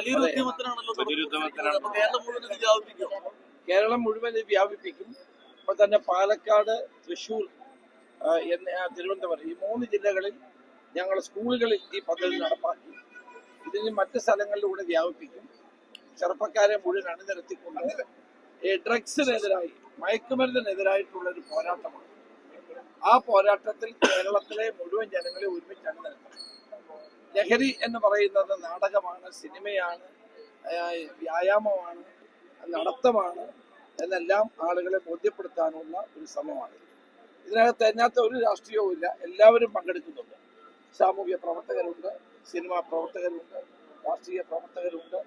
വലിയൊരു അതെ. ഉദ്യമത്തിനാണല്ലോ വലിയൊരു ഉദ്യമത്തിനാണ്. കേരളം മുഴുവൻ ഇത് വ്യാപിപ്പിക്കും. കേരളം മുഴുവൻ ഇത് വ്യാപിപ്പിക്കും. ഇപ്പൊ തന്നെ പാലക്കാട് തൃശൂർ എന്ന തിരുവനന്തപുരം ഈ മൂന്ന് ജില്ലകളിൽ ഞങ്ങൾ സ്കൂളുകളിൽ ഈ പദ്ധതി നടപ്പാക്കി. ഇതിന് മറ്റ് സ്ഥലങ്ങളിലൂടെ വ്യാപിപ്പിക്കും. ചെറുപ്പക്കാരെ മുഴുവൻ അണിനിരത്തിക്കൊണ്ട് ഈ ഡ്രഗ്സിനെതിരായി മയക്കുമരുന്നിനെതിരായിട്ടുള്ള ഒരു പോരാട്ടമാണ്. ആ പോരാട്ടത്തിൽ കേരളത്തിലെ മുഴുവൻ ജനങ്ങളെ ഒരുമിച്ച് അണിനിരത്തണം ലഹരി എന്ന് പറയുന്നത് നാടകമാണ് സിനിമയാണ് വ്യായാമമാണ് നടത്തമാണ് എന്നെല്ലാം ആളുകളെ ബോധ്യപ്പെടുത്താനുള്ള ഒരു ശ്രമമാണ്. ഇതിനകത്ത് അതിനകത്ത് ഒരു രാഷ്ട്രീയവും ഇല്ല എല്ലാവരും പങ്കെടുക്കുന്നുണ്ട്. സാമൂഹ്യ പ്രവർത്തകരുണ്ട് സിനിമാ പ്രവർത്തകരുണ്ട് രാഷ്ട്രീയ പ്രവർത്തകരുണ്ട്.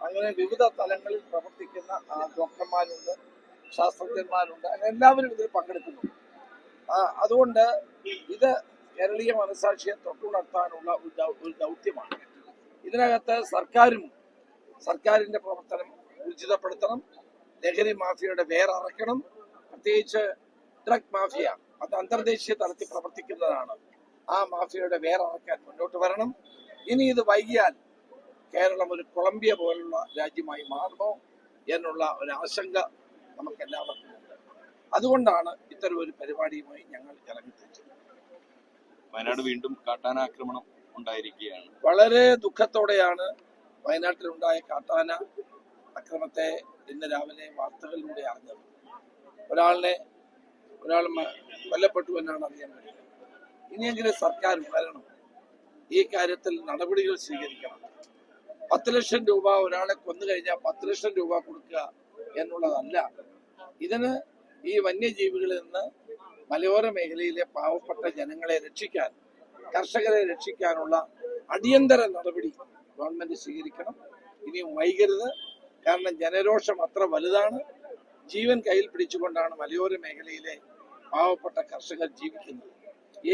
അങ്ങനെ വിവിധ തലങ്ങളിൽ പ്രവർത്തിക്കുന്ന ഡോക്ടർമാരുണ്ട് ശാസ്ത്രജ്ഞന്മാരുണ്ട് അങ്ങനെ എല്ലാവരും ഇതിൽ പങ്കെടുക്കുന്നുണ്ട്. അതുകൊണ്ട് ഇത് കേരളീയ മനസാക്ഷിയെ തൊട്ടുണർത്താനുള്ള ഒരു ദൗത്യമാണ്. ഇതിനകത്ത് സർക്കാരും സർക്കാരിന്റെ പ്രവർത്തനം ഊർജിതപ്പെടുത്തണം. ലഹരി മാഫിയയുടെ വേററക്കണം പ്രത്യേകിച്ച് ഡ്രഗ് മാഫിയ അത് അന്തർദേശീയ തലത്തിൽ പ്രവർത്തിക്കുന്നതാണ്. ആ മാഫിയയുടെ വേററക്കാൻ മുന്നോട്ട് വരണം. ഇനി ഇത് വൈകിയാൽ കേരളം ഒരു കൊളംബിയ പോലുള്ള രാജ്യമായി മാറുമോ എന്നുള്ള ഒരു ആശങ്ക നമുക്ക് എല്ലാവർക്കും ഉണ്ട്. അതുകൊണ്ടാണ് ഇത്തരം ഒരു പരിപാടിയുമായി ഞങ്ങൾ ഇറങ്ങിത്തിരിച്ചത്. വയനാട് വീണ്ടും കാട്ടാനാക്രമണം ഉണ്ടായിരിക്കുകയാണ്. വളരെ ദുഃഖത്തോടെയാണ് വയനാട്ടിലുണ്ടായ കാട്ടാന അക്രമത്തെ ഇന്ന് രാവിലെ വാർത്തകളിലൂടെ അറിഞ്ഞത്. ഒരാളിനെ ഒരാൾ കൊല്ലപ്പെട്ടു എന്നാണ് അറിയാൻ കഴിയുന്നത് ഇനിയെങ്കിലും സർക്കാർ വരണം. ഈ കാര്യത്തിൽ നടപടികൾ സ്വീകരിക്കണം. പത്ത് ലക്ഷം രൂപ ഒരാളെ കൊന്നു കഴിഞ്ഞാൽ പത്ത് ലക്ഷം രൂപ കൊടുക്കുക എന്നുള്ളതല്ല. ഇതിന് ഈ വന്യജീവികളിൽ നിന്ന് മലയോര മേഖലയിലെ പാവപ്പെട്ട ജനങ്ങളെ രക്ഷിക്കാൻ കർഷകരെ രക്ഷിക്കാനുള്ള അടിയന്തര നടപടി ഗവൺമെന്റ് സ്വീകരിക്കണം. ഇനിയും വൈകരുത്. കാരണം ജനരോഷം അത്ര വലുതാണ്. ജീവൻ കയ്യിൽ പിടിച്ചുകൊണ്ടാണ് മലയോര മേഖലയിലെ പാവപ്പെട്ട കർഷകർ ജീവിക്കുന്നത്.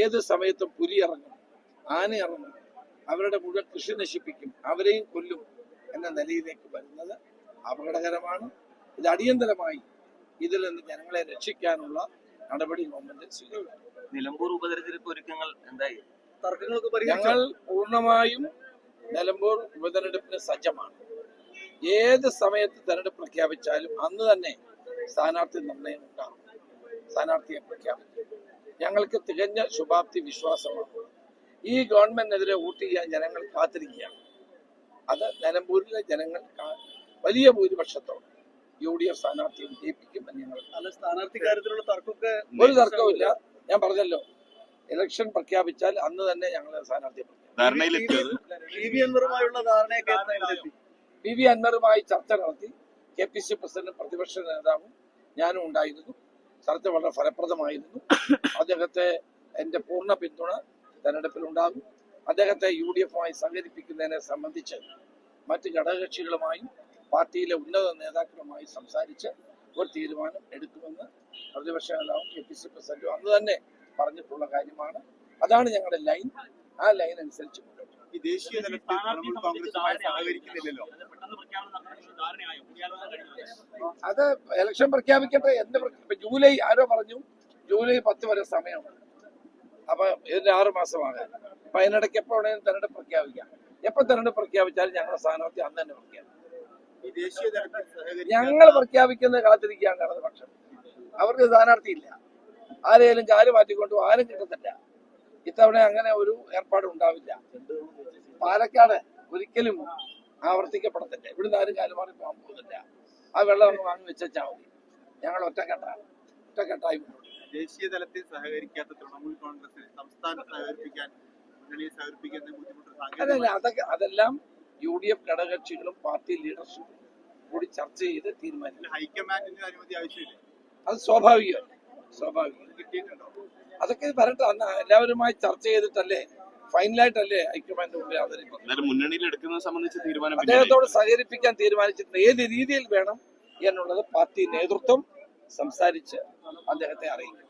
ഏത് സമയത്തും പുലി ഇറങ്ങും ആന ഇറങ്ങും അവരുടെ മുഴുവൻ കൃഷി നശിപ്പിക്കും അവരെയും കൊല്ലും എന്ന നിലയിലേക്ക് വരുന്നത് അപകടകരമാണ്. ഇത് അടിയന്തരമായി ഇതിൽ നിന്ന് ജനങ്ങളെ രക്ഷിക്കാനുള്ള നടപടി ഗവൺമെന്റ് സ്വീകരിക്കും. നിലമ്പൂർ ഉപതെരഞ്ഞെടുപ്പ് ഒരുക്കങ്ങൾ എന്തായി? തർക്കങ്ങൾക്ക് ഞങ്ങൾ പൂർണമായും നിലമ്പൂർ ഉപതെരഞ്ഞെടുപ്പിന് സജ്ജമാണ്. ഏത് സമയത്ത് തെരഞ്ഞെടുപ്പ് പ്രഖ്യാപിച്ചാലും അന്ന് തന്നെ സ്ഥാനാർത്ഥി നിർണയം ഉണ്ടാകും. സ്ഥാനാർത്ഥിയെ പ്രഖ്യാപിക്കും. ഞങ്ങൾക്ക് തികഞ്ഞ ശുഭാപ്തി വിശ്വാസമാണ്. ഈ ഗവൺമെന്റിനെതിരെ വോട്ട് ചെയ്യാൻ ജനങ്ങൾ കാത്തിരിക്കുകയാണ്. അത് നിലമ്പൂരിലെ ജനങ്ങൾ വലിയ ഭൂരിപക്ഷത്തോടെ. യു ഡി എഫ് സ്ഥാനാർത്ഥിയെ വിജയിപ്പിക്കുമെന്ന് ഞങ്ങൾ അല്ല സ്ഥാനാർത്ഥി കാര്യത്തിലുള്ള തർക്കമൊക്കെ ഒരു തർക്കവുമില്ല. ഞാൻ പറഞ്ഞല്ലോ. ഇലക്ഷൻ പ്രഖ്യാപിച്ചാൽ അന്ന് തന്നെ ഞങ്ങൾ സ്ഥാനാർത്ഥിയെ പി വി അൻവറുമായി ചർച്ച നടത്തി. കെ പി സി പ്രസിഡന്റും പ്രതിപക്ഷ നേതാവും ഞാനും ഉണ്ടായിരുന്നു. ചർച്ച വളരെ ഫലപ്രദമായിരുന്നു. അദ്ദേഹത്തെ എന്റെ പൂർണ പിന്തുണ തെരഞ്ഞെടുപ്പിലുണ്ടാകും അദ്ദേഹത്തെ യു ഡി എഫുമായി സംഘടിപ്പിക്കുന്നതിനെ സംബന്ധിച്ച് മറ്റ് ഘടകകക്ഷികളുമായും പാർട്ടിയിലെ ഉന്നത നേതാക്കളുമായി സംസാരിച്ച് ഒരു തീരുമാനം എടുക്കുമെന്ന് പ്രതിപക്ഷ നേതാവും കെ പി സി പ്രസിഡന്റും അന്ന് തന്നെ പറഞ്ഞിട്ടുള്ള കാര്യമാണ്. അതാണ് ഞങ്ങളുടെ ലൈൻ. ആ ലൈൻ അനുസരിച്ച് മുന്നോട്ട്. ഈ ദേശീയ തലത്തിൽ തൃണമൂൽ കോൺഗ്രസുമായി സഹകരിക്കുന്നില്ലല്ലോ. അത് ഇലക്ഷൻ പ്രഖ്യാപിക്കട്ടെ എന്ത് ജൂലൈ ആരോ പറഞ്ഞു. ജൂലൈ പത്ത് വരെ സമയമാണ്. അപ്പൊ ഇതിന്റെ ആറ് മാസമാകാൻ അപ്പൊ അതിനിടയ്ക്ക് എപ്പോഴാണെങ്കിലും തെരഞ്ഞെടുപ്പ് പ്രഖ്യാപിക്കാം. എപ്പോ തെരഞ്ഞെടുപ്പ് പ്രഖ്യാപിച്ചാലും ഞങ്ങളുടെ സ്ഥാനാർത്ഥി അന്ന് തന്നെ പ്രഖ്യാപിക്കും ഈ ദേശീയ തലത്തിൽ സഹകരിക്കാൻ ഞങ്ങൾ പ്രഖ്യാപിക്കുന്നത് കാത്തിരിക്കുകയാണ് ഇടതുപക്ഷം അവർക്ക് സ്ഥാനാർത്ഥി ഇല്ല ആരെയും കാൽ മാറ്റിക്കൊണ്ടു ആരും കിട്ടത്തില്ല. ഇത്തവണ അങ്ങനെ ഒരു ഏർപ്പാട് ഉണ്ടാവില്ല. പാലക്കാട് ഒരിക്കലും ആവർത്തിക്കപ്പെടത്തില്ല. ഇവിടുന്ന് ആരും കാലുമാറി പോകാൻ പോകുന്നില്ല. ആ വെള്ളം അങ്ങ് വാങ്ങി വെച്ചാൽ മതി. ഞങ്ങൾ ഒറ്റക്കെട്ടാണ്. ഒറ്റക്കെട്ടായി ദേശീയ തലത്തിൽ സഹകരിക്കാത്ത തൃണമൂൽ കോൺഗ്രസിനെ സംസ്ഥാനം സഹകരിപ്പിക്കാൻ മുന്നണിയെ സഹകരിപ്പിക്കുന്ന ബുദ്ധിമുട്ട് അതൊക്കെ അതെല്ലാം യു ഡി എഫ് ഘടകകക്ഷികളും പാർട്ടി ലീഡർഷിപ്പും കൂടി ചർച്ച ചെയ്ത് തീരുമാനിക്കും. ഹൈക്കമാൻഡിന്റെ അനുമതി ആവശ്യമില്ല. അത് സ്വാഭാവികമാണ് സ്വാഭാവികം. കിട്ടിയിട്ടുണ്ടോ അതൊക്കെ വരട്ടെ. അന്ന് എല്ലാവരുമായി ചർച്ച ചെയ്തിട്ടല്ലേ ഫൈനലായിട്ടല്ലേ ഹൈക്കമാൻഡ് മുമ്പിൽ അവതരിപ്പിക്കുന്നത്? എന്നാലും മുന്നണിയിൽ എടുക്കുന്നത് സംബന്ധിച്ച് തീരുമാനം പിന്നീട് അദ്ദേഹത്തോട് സഹകരിപ്പിക്കാൻ തീരുമാനിച്ചിട്ടുണ്ട്. ഏത് രീതിയിൽ വേണം എന്നുള്ളത് പാർട്ടി നേതൃത്വം സംസാരിച്ച് അദ്ദേഹത്തെ അറിയിക്കും.